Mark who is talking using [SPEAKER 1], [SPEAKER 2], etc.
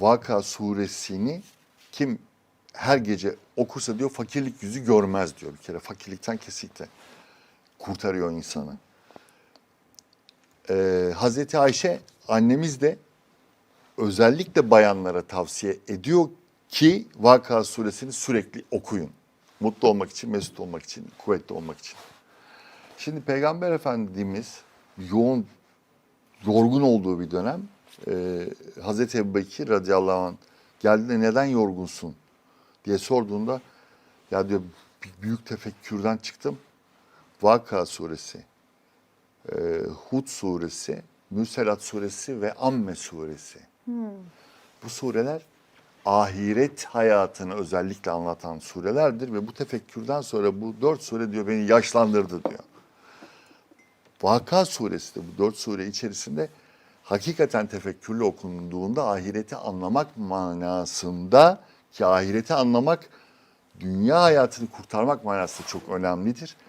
[SPEAKER 1] Vaka suresini kim her gece okursa diyor fakirlik yüzü görmez diyor bir kere. Fakirlikten kesinlikle kurtarıyor insanı. Ee, Hazreti Ayşe annemiz de özellikle bayanlara tavsiye ediyor ki Vaka suresini sürekli okuyun. Mutlu olmak için, mesut olmak için, kuvvetli olmak için. Şimdi Peygamber Efendimiz yoğun, yorgun olduğu bir dönem e, Hazreti Ebu Bekir radıyallahu anh geldiğinde neden yorgunsun diye sorduğunda ya diyor "bir büyük tefekkürden çıktım. Vaka suresi, e, Hud suresi, Müselat suresi ve Amme suresi. Bu sureler ahiret hayatını özellikle anlatan surelerdir ve bu tefekkürden sonra bu dört sure diyor beni yaşlandırdı diyor. Vaka suresi de bu dört sure içerisinde hakikaten tefekkürle okunduğunda ahireti anlamak manasında ki ahireti anlamak dünya hayatını kurtarmak manasında çok önemlidir.